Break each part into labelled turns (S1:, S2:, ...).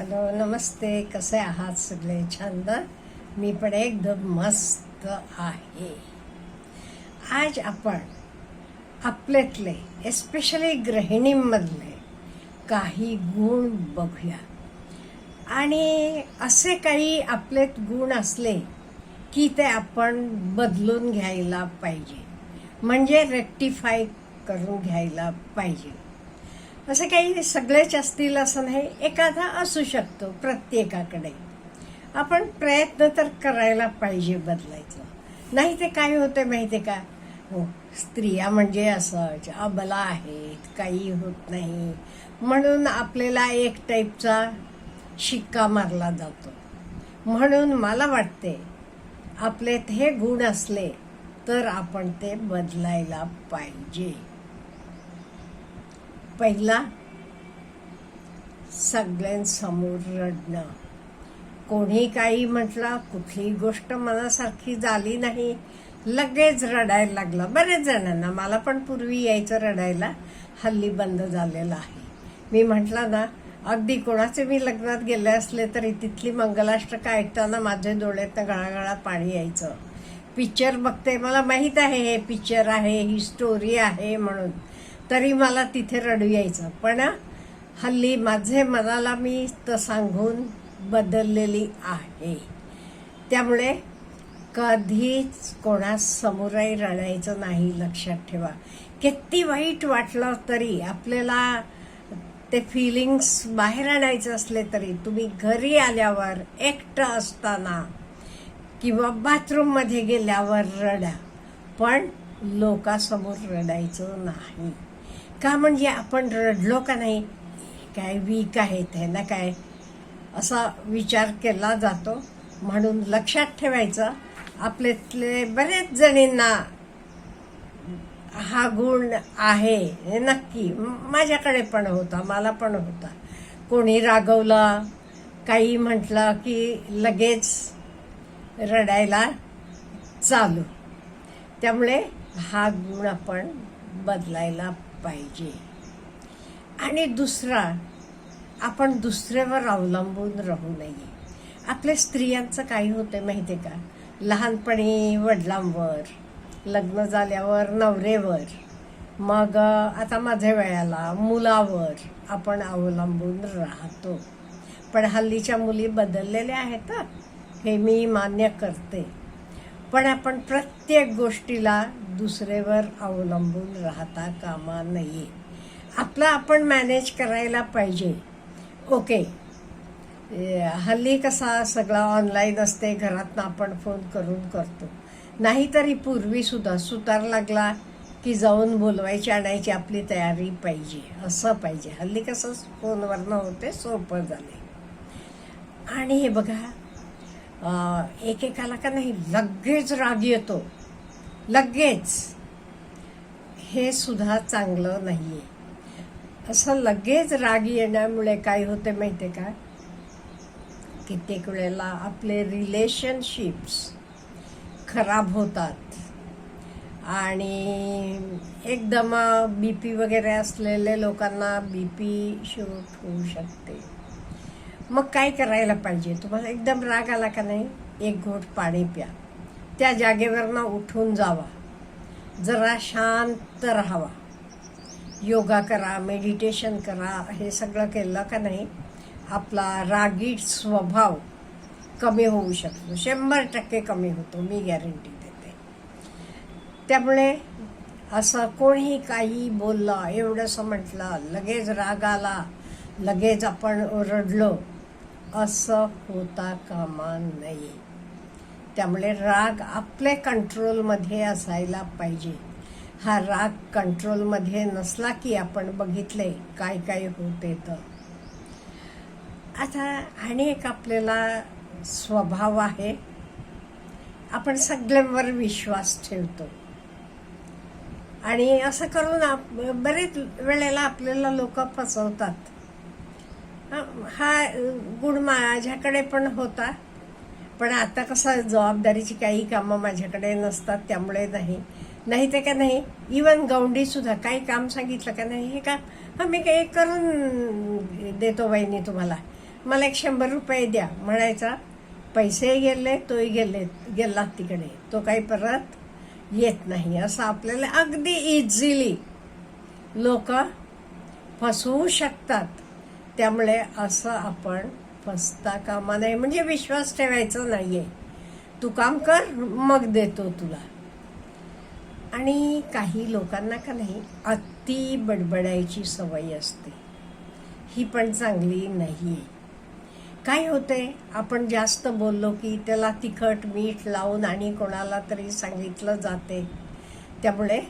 S1: Hello नमस्ते. कसे आहात सगळे? छान मी पण एकदम मस्त आहे. आज आपण आपल्यातले एस्पेशली गृहिणींमधले काही गुण बघूया. आणि असे काही आपलेत गुण असले की ते आपण बदलून घ्यायला पाहिजे. म्हणजे रेक्टिफाय करून घ्यायला पाहिजे. असं काही सगळेच असतील असं नाही एखादा असू शकतो प्रत्येकाकडे. आपण प्रयत्न तर करायला पाहिजे बदलायचं. नाही ते काय होते माहिती का? हो स्त्रिया म्हणजे असं अबला आहेत काही होत नाही. म्हणून आपल्याला एक टाईपचा शिक्का मारला जातो. म्हणून मला वाटते आपल्यात हे गुण असले तर आपण ते बदलायला पाहिजे. पहिला सगळ्यांसमोर रडणं. कोणी काही म्हटलं कुठलीही गोष्ट मनासारखी झाली नाही. लगेच रडायला लागलं. बरेच जणांना मला पण पूर्वी यायचं रडायला हल्ली बंद झालेलं आहे. मी म्हटलं ना अगदी कोणाचे मी लग्नात गेले असले तरी तिथली मंगलाष्टक ऐकताना माझ्या डोळ्यातनं गळागळा पाणी यायचं. पिक्चर बघते मला माहीत आहे हे पिक्चर आहे ही स्टोरी आहे म्हणून. तरी मला तिथे रडू यायचं. पण हल्ली माझे मनाला मी तर सांगून बदललेली आहे. त्यामुळे कधीच कोणासमोरही रडायचं नाही लक्षात ठेवा. किती वाईट वाटलं तरी आपल्याला ते फिलिंग्स बाहेर आणायचे असले तरी तुम्ही घरी आल्यावर एकटं असताना किंवा बाथरूममध्ये गेल्यावर रडा. पण लोकासमोर रडायचं नाही. का म्हणजे आपण रडलो का नाही? काय वीक आहेत त्यांना काय? असा विचार केला जातो. म्हणून लक्षात ठेवायचं आपल्यातले बरेच जणींना हा गुण आहे हे नक्की. माझ्याकडे पण होता मला पण होता. कोणी रागवला काही म्हटलं की लगेच रडायला चालू. त्यामुळे हा गुण आपण बदलायला पाहिजे. आणि दुसरा आपण दुसऱ्यावर अवलंबून राहू नये. आपल्या स्त्रियांचं काही होतं माहिती आहे का? लहानपणी वडिलांवर लग्न झाल्यावर नवरेवर मग आता माझ्या वेळाला मुलावर आपण अवलंबून राहतो. पण हल्लीच्या मुली बदललेल्या आहेत हे मी मान्य करते. पण आपण प्रत्येक गोष्टीला दुसरेवर अवलंबून राहता कामा नये. आपलं आपण मॅनेज करायला पाहिजे. ओके हल्ली कसा सगळा ऑनलाईन असते घरातनं आपण फोन करून करतो. नाहीतरी पूर्वीसुद्धा सुतार लागला की जाऊन बोलवायची आणायची आपली तयारी पाहिजे. असं पाहिजे. हल्ली कसं फोनवरनं होते सोपं झाले. आणि हे बघा एकेकाला का नाही लगेच राग येतो. लगेच हे सुद्धा चांगलं नाही आहे असं लगेच राग येण्यामुळे काय होते माहिती आहे का? कित्येक वेळेला आपले रिलेशनशिप्स खराब होतात. आणि एकदम बी पी वगैरे असलेले लोकांना बी पी शूट होऊ शकते. मग काय करायला पाहिजे? तुम्हाला एकदम राग आला का नाही? एक घोट पाणी प्या. त्या जागेवरनं उठून जावा. जरा शांत राहावा. योगा करा मेडिटेशन करा हे सगळं केलं का नाही आपला रागीट स्वभाव कमी होऊ शकतो. शंभर टक्के कमी होतो मी गॅरंटी देते. त्यामुळे असं कोणी काही बोललं एवढंसं म्हटलं लगेच राग आला लगेच आपण ओरडलो असं होता कामा नये. त्यामुळे राग आपल्या कंट्रोलमध्ये असायला पाहिजे. हा राग कंट्रोलमध्ये नसला की आपण बघितले काय काय होते तर आता आणि एक आपल्याला स्वभाव आहे. आपण सगळ्यांवर विश्वास ठेवतो. आणि असं करून आप बरेच वेळेला आपल्याला लोक फसवतात. हा- हा गुण माझ्याकडे पण होता. पण आता कसं जबाबदारीची काही कामं माझ्याकडे नसतात त्यामुळे नाही. नाही ते का नाही? इवन गौंडीसुद्धा काही काम सांगितलं का नाही? हे का? हा मी काही करून देतो बाईनी तुम्हाला. मला एक शंभर रुपये द्या म्हणायचा. पैसेही गेले तोही गेले गेला तिकडे. तो काही परत येत नाही. असं आपल्याला अगदी इझिली लोक फसवू शकतात. त्यामुळे असं आपण फसता कामा नये. म्हणजे विश्वास ठेवायचा नाहीये. तू काम कर मग देतो तुला. आणि काही लोकांना का नाही अति बडबडायची सवय असते. ही पण चांगली नाहीये. काय होते आपण जास्त बोललो की त्याला तिखट मीठ लावून आणि कोणाला तरी सांगितलं जाते. त्यामुळे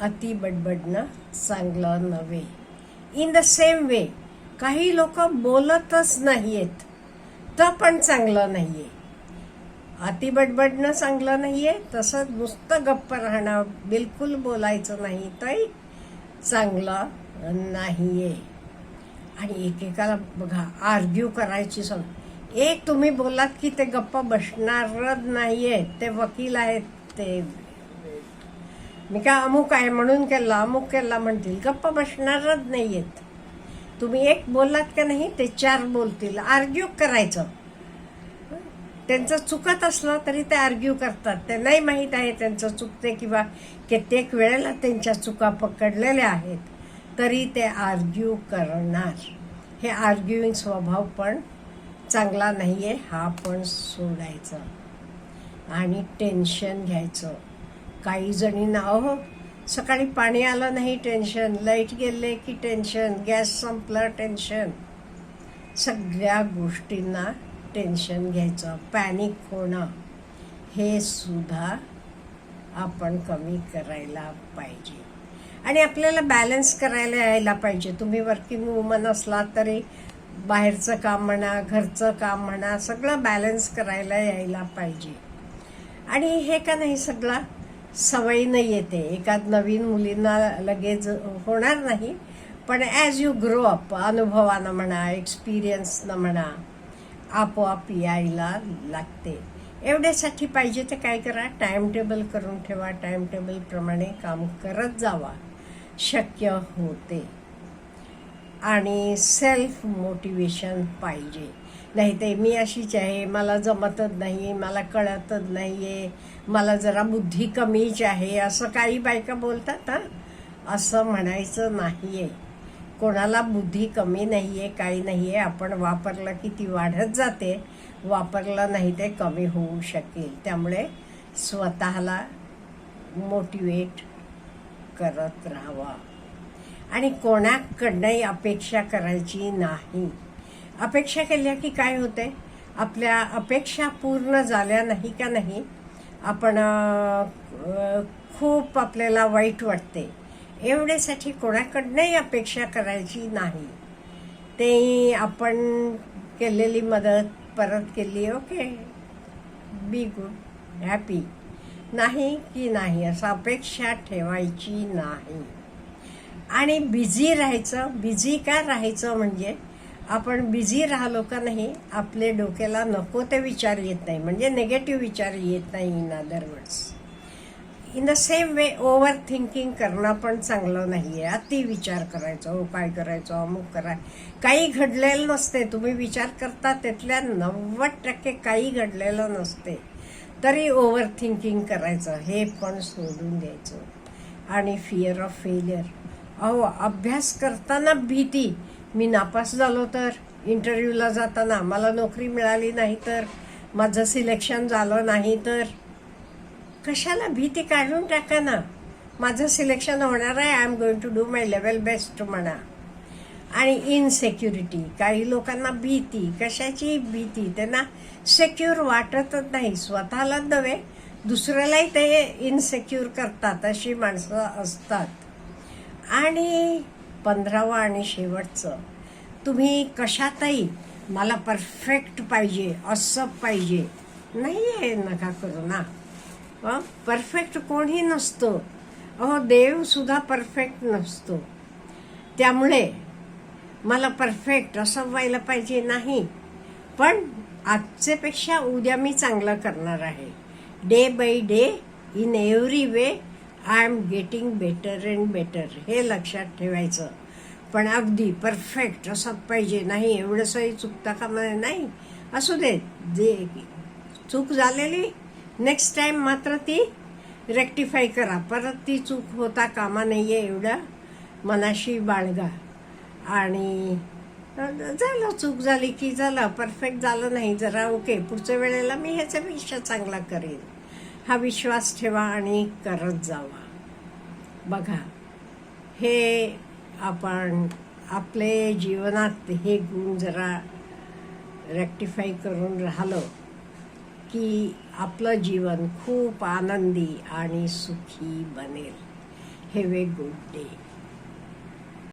S1: अति बडबडणं चांगलं नव्हे. इन द सेम वे काही लोक बोलतच नाहीयेत. तर पण चांगलं नाहीये. अति बडबडणं चांगलं नाहीये. तसंच नुसतं गप्प राहणं बिलकुल बोलायचं नाही तरी चांगलं नाहीये. आणि एकेकाला बघा आर्ग्यू करायची सम एक तुम्ही बोलात की ते गप्प बसणारच नाहीये. ते वकील आहेत ते. मी काय अमुक आहे म्हणून केला अमुक केला म्हणतील. गप्प बसणारच नाहीयेत. तुम्ही एक बोललात का नाही ते चार बोलतील. आर्ग्यू करायचं. त्यांचं चुकत असलं तरी ते आर्ग्यू करतात. ते नाही माहीत आहे त्यांचं चुकते किंवा कित्येक वेळेला त्यांच्या चुका पकडलेल्या आहेत तरी ते आर्ग्यू करणार. हे आर्ग्युईंग स्वभाव पण चांगला नाही आहे हा पण सोडायचा. आणि टेन्शन घ्यायचं. काही जणी ना अहो सकाळी पाणी आलं नाही टेन्शन लाइट गेले की टेन्शन गॅस संपलं टेन्शन सगळ्या गोष्टींना टेन्शन घ्यायचं. पॅनिक होणं हे सुद्धा आपण कमी करायला पाहिजे. आणि आपल्याला बॅलन्स करायला यायला पाहिजे. तुम्ही वर्किंग वुमन असला तरी बाहेरचं काम म्हणा घरचं काम म्हणा सगळं बॅलन्स करायला यायला पाहिजे. आणि हे का नाही सगळं? सवयीनं येते एकात नवीन मुलींना लगेच होणार नाही. पण ॲज यू ग्रो अप अनुभवानं म्हणा एक्सपिरियन्सनं म्हणा आपोआप यायला लागते. एवढ्यासाठी पाहिजे ते काय करा टाइम टेबल करून ठेवा. टाइम टेबलप्रमाणे काम करत जावा. शक्य होते. आणि सेल्फ मोटिवेशन पाहिजे. नाही ते मी अशीच आहे मला जमतच नाही मला कळतच नाही आहे मला जरा बुद्धी कमीच आहे असं काही बायका बोलतात हां? असं म्हणायचं नाही आहे कोणाला बुद्धी कमी नाही आहे काही आहे आपण वापरलं की ती वाढत जाते. वापरलं नाही ते कमी होऊ शकेल. त्यामुळे स्वतःला मोटिवेट करत राहावा. आणि कोणाकडनंही अपेक्षा करायची नाही. अपेक्षा केल्या की काय होते? आपल्या अपेक्षा पूर्ण झाल्या नाही का नाही? आपण खूप आपल्याला वाईट वाटते. एवढ्यासाठी कोणाकडनंही अपेक्षा करायची नाही. ते आपण केलेली मदत परत केली ओके बी गुड हॅपी. नाही की नाही असं अपेक्षा ठेवायची नाही. आणि बिझी राहायचं बिझी का राहायचं म्हणजे आपण बिझी राहिलो का नाही आपले डोक्याला नको ते विचार येत नाही. म्हणजे निगेटिव्ह विचार येत नाही in other words in the same way overthinking करणं पण चांगलं नाही आहे अति विचार करायचा हो काय करायचं अमुक कराय काही घडलेलं नसते. तुम्ही विचार करता त्यातल्या नव्वद टक्के काही घडलेलं नसते. तरी ओव्हर थिंकिंग करायचं हे पण सोडून द्यायचं. आणि फिअर ऑफ फेलियर अहो अभ्यास करताना भीती. मी नापास झालो तर इंटरव्ह्यूला जाताना मला नोकरी मिळाली नाही तर माझं सिलेक्शन झालं नाही तर कशाला भीती काढून टाका ना? माझं सिलेक्शन होणार आहे. I am going to do my level best म्हणा. आणि इनसेक्युरिटी काही लोकांना भीती कशाची भीती? त्यांना सेक्युर वाटतच नाही. स्वतःला नव्हे दुसऱ्यालाही ते इनसेक्युर करतात अशी माणसं असतात. आणि पंधरावं आणि शेवटचं. तुम्ही कशातही मला परफेक्ट पाहिजे असं पाहिजे. नाही आहे नका करू ना. परफेक्ट कोणी नसतो. अहो देवसुद्धा परफेक्ट नसतो. त्यामुळे मला परफेक्ट असं व्हायला पाहिजे नाही. पण आजचेपेक्षा उद्या मी चांगलं करणार आहे. Day by day in every way I am getting better and better हे लक्षात ठेवायचं. पण अगदी परफेक्ट असं पाहिजे. नाही एवढंसंही चुकता कामा नाही. असू दे. जे चूक झालेली नेक्स्ट टाईम मात्र ती रेक्टिफाय करा. परत ती चूक होता कामा नाही आहे एवढं. मनाशी बाळगा. आणि झालं चूक झाली की झालं. परफेक्ट झालं नाही. जरा ओके पुढच्या वेळेला मी ह्याच्यापेक्षा चांगला करेन. हा विश्वास ठेवा आणि करत जावा. बघा हे आपण आपले जीवनात हे गुण जरा रेक्टिफाय करून राहिलो की आपलं जीवन खूप आनंदी आणि सुखी बनेल. हे वे गुड डे